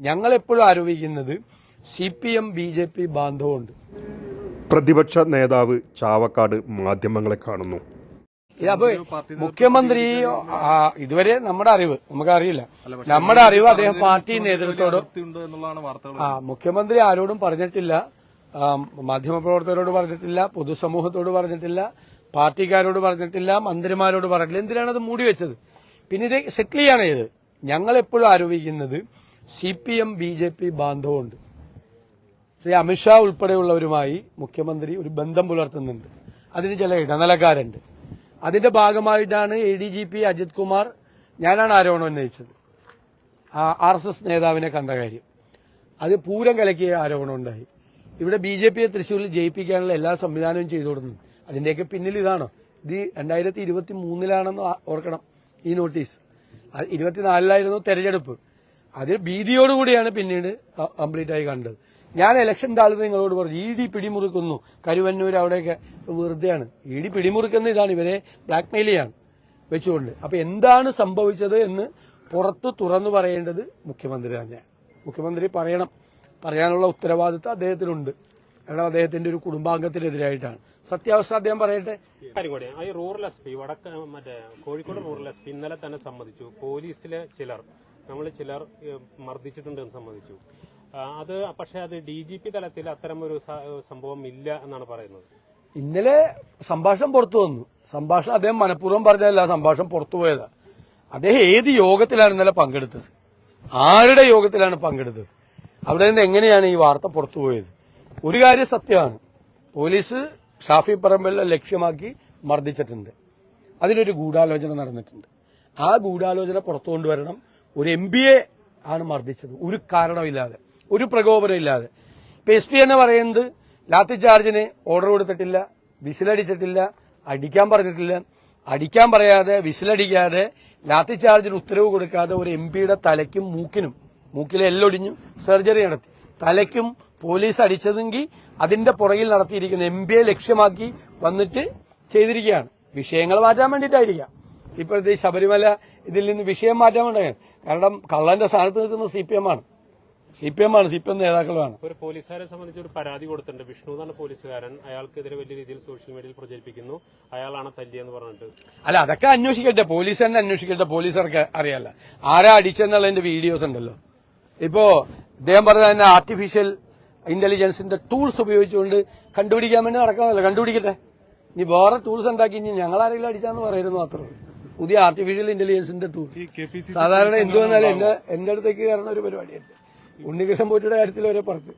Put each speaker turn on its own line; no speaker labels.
ഞങ്ങൾ എപ്പോഴും ആരോപിക്കുന്നത് C P M B J P ബാന്ധവമുണ്ട്.
പ്രതിപക്ഷ നേതാവ് ചാവക്കാട് മാധ്യമങ്ങളെ കാണുന്നു.
അപ്പൊ മുഖ്യമന്ത്രി ഇതുവരെ നമ്മുടെ അറിവ് നമുക്കറിയില്ല. നമ്മുടെ അറിവ് അദ്ദേഹം പാർട്ടി നേതൃത്വത്തോട്
ഉണ്ട് എന്നുള്ളതാണ് വാർത്തകൾ.
ആ മുഖ്യമന്ത്രി ആരോടും പറഞ്ഞിട്ടില്ല. മാധ്യമപ്രവർത്തകരോട് പറഞ്ഞിട്ടില്ല പൊതുസമൂഹത്തോട് പറഞ്ഞിട്ടില്ല പാർട്ടിക്കാരോട് പറഞ്ഞിട്ടില്ല മന്ത്രിമാരോട് പറഞ്ഞിട്ടില്ല. എന്തിനാണ് അത് മൂടി വെച്ചത് പിന്നെ ഇത് സെറ്റിൽ ചെയ്യാണ് ചെയ്ത് ഞങ്ങൾ എപ്പോഴും ആരോപിക്കുന്നത് C P M B J P ബാന്ധവമുണ്ട്. Shri Amit Shah ഉൾപ്പെടെയുള്ളവരുമായി മുഖ്യമന്ത്രി ഒരു ബന്ധം പുലർത്തുന്നുണ്ട്. അതിന് ചില ഇടനിലക്കാരുണ്ട്. അതിന്റെ ഭാഗമായിട്ടാണ് A D G P Ajit Kumar ഞാനാണ് ആരോപണം ഉന്നയിച്ചത്. ആർ എസ് എസ് നേതാവിനെ കണ്ട കാര്യം. അത് പൂരം കലക്കിയ ആരോപണം ഉണ്ടായി. ഇവിടെ ബി ജെ പിയെ തൃശ്ശൂരിൽ ജയിപ്പിക്കാനുള്ള എല്ലാ സംവിധാനവും ചെയ്തു കൊടുക്കുന്നു അതിന്റെയൊക്കെ പിന്നിൽ ഇതാണോ? ഇത് രണ്ടായിരത്തി ഇരുപത്തി മൂന്നിലാണെന്ന് ഓർക്കണം ഈ നോട്ടീസ്. ഇരുപത്തിനാലിലായിരുന്നു തെരഞ്ഞെടുപ്പ്. അതിൽ ഭീതിയോടുകൂടിയാണ് പിന്നീട് കംപ്ലീറ്റ് ആയി കണ്ടത്. ഞാൻ ഇലക്ഷൻ താഴ്ന്ന് നിങ്ങളോട് പറഞ്ഞു ഇ ഡി പിടിമുറുക്കുന്നു. കരുവന്നൂർ അവിടെയൊക്കെ വെറുതെയാണ്. ഇ ഡി പിടിമുറുക്കുന്ന ഇതാണ് ഇവരെ ബ്ലാക്ക് മെയിൽ ചെയ്യാണ് വെച്ചുകൊണ്ട്. അപ്പൊ എന്താണ് സംഭവിച്ചത് എന്ന് പുറത്തു തുറന്നു പറയേണ്ടത് മുഖ്യമന്ത്രി തന്നെയാണ് മുഖ്യമന്ത്രി പറയണം. പറയാനുള്ള ഉത്തരവാദിത്വം അദ്ദേഹത്തിനുണ്ട്. കാരണം അദ്ദേഹത്തിന്റെ ഒരു കുടുംബാംഗത്തിനെതിരായിട്ടാണ്. സത്യാവസ്ഥ അദ്ദേഹം പറയട്ടെ.
റൂറൽ എസ് പി വടക്ക് മറ്റേ കോഴിക്കോട് റൂറൽ എസ് പി ഇന്നലെ തന്നെ സമ്മതിച്ചു. പോലീസിലെ ചിലർ നമ്മൾ ചിലർ മർദ്ദിച്ചിട്ടുണ്ട് സമ്മതിച്ചു. അത് പക്ഷെ അത് ഡി ജി പി തലത്തിൽ അത്തരം ഒരു സംഭവം ഇല്ല എന്നാണ് പറയുന്നത്.
ഇന്നലെ സംഭാഷണം പുറത്തു വന്നു. സംഭാഷണം അദ്ദേഹം മനഃപൂർവം പറഞ്ഞതല്ല സംഭാഷണം പുറത്തു പോയതാ. അദ്ദേഹം ഏത് യോഗത്തിലാണ് ഇന്നലെ പങ്കെടുത്തത്? ആരുടെ യോഗത്തിലാണ് പങ്കെടുത്തത്? അവിടെ നിന്ന് എങ്ങനെയാണ് ഈ വാർത്ത പുറത്തു പോയത്? ഒരു കാര്യം സത്യമാണ്. പോലീസ് ഷാഫി പറമ്പലിനെ ലക്ഷ്യമാക്കി മർദ്ദിച്ചിട്ടുണ്ട്. അതിനൊരു ഗൂഢാലോചന നടന്നിട്ടുണ്ട്. ആ ഗൂഢാലോചന പുറത്തു കൊണ്ടുവരണം. ഒരു എം എ ആണ് മർദ്ദിച്ചത്. ഒരു കാരണമില്ലാതെ ഒരു പ്രകോപനം ഇല്ലാതെ ഇപ്പൊ എസ് പി എന്ന് പറയുന്നത് ലാത്തി ചാർജിന് ഓർഡർ കൊടുത്തിട്ടില്ല വിസിലടിച്ചിട്ടില്ല അടിക്കാൻ പറഞ്ഞിട്ടില്ല. അടിക്കാൻ പറയാതെ വിസിലടിക്കാതെ ലാത്തി ചാർജിന് ഉത്തരവ് കൊടുക്കാതെ ഒരു എം പിയുടെ തലയ്ക്കും മൂക്കിനും മൂക്കിലെ എല്ലൊടിഞ്ഞു സർജറി നടത്തി. തലയ്ക്കും പോലീസ് അടിച്ചതെങ്കിൽ അതിന്റെ പുറകിൽ നടത്തിയിരിക്കുന്ന എം പിയെ ലക്ഷ്യമാക്കി വന്നിട്ട് ചെയ്തിരിക്കുകയാണ്. വിഷയങ്ങൾ മാറ്റാൻ വേണ്ടിയിട്ടായിരിക്കാം. ഇപ്പോഴത്തെ ഈ ശബരിമല ഇതിൽ നിന്ന് വിഷയം മാറ്റാൻ വേണ്ടിയാണ് കാരണം കള്ളന്റെ സ്ഥാനത്ത് നിൽക്കുന്നത് സി പി എം ആണ്. സി പി എം ആണ് സി പി എം നേതാക്കളുമാണ്.
ഒരു പോലീസുകാരെ സംബന്ധിച്ച് ഒരു പരാതി കൊടുത്തിട്ടുണ്ട്. വിഷ്ണു എന്നാണ് പോലീസുകാരൻ. അയാൾക്കെതിരെ വലിയ രീതിയിൽ സോഷ്യൽ മീഡിയയിൽ പ്രചരിപ്പിക്കുന്നു. അയാളാണ് തല്ലിയെന്ന് പറഞ്ഞിട്ട്.
അല്ല അതൊക്കെ അന്വേഷിക്കട്ടെ. പോലീസ് തന്നെ അന്വേഷിക്കട്ടെ. പോലീസുകാർക്ക് അറിയാല്ല ആരാ അടിച്ചെന്നുള്ളതിന്റെ വീഡിയോസ് ഉണ്ടല്ലോ. ഇപ്പോ ഇദ്ദേഹം പറഞ്ഞ തന്നെ ആർട്ടിഫിഷ്യൽ ഇന്റലിജൻസിന്റെ ടൂൾസ് ഉപയോഗിച്ചുകൊണ്ട് കണ്ടുപിടിക്കാൻ വേണ്ടി നടക്കണമല്ലോ. കണ്ടുപിടിക്കട്ടെ. ഇനി വേറെ ടൂൾസ് ഉണ്ടാക്കി ഇനി ഞങ്ങളാരെങ്കിലും അടിച്ചാന്ന് പറയുന്നത് മാത്രമേ. പുതിയ ആർട്ടിഫിഷ്യൽ ഇന്റലിജൻസിന്റെ ടൂൾസ് സാധാരണ എന്ത് വന്നാലും എന്റെ എന്റെ അടുത്തേക്ക് കയറുന്ന ഒരു പരിപാടിയുണ്ട്. ഉണ്ണികൃഷ്ണൻ പോറ്റിയുടെ കാര്യത്തിൽ വരെ പറഞ്ഞു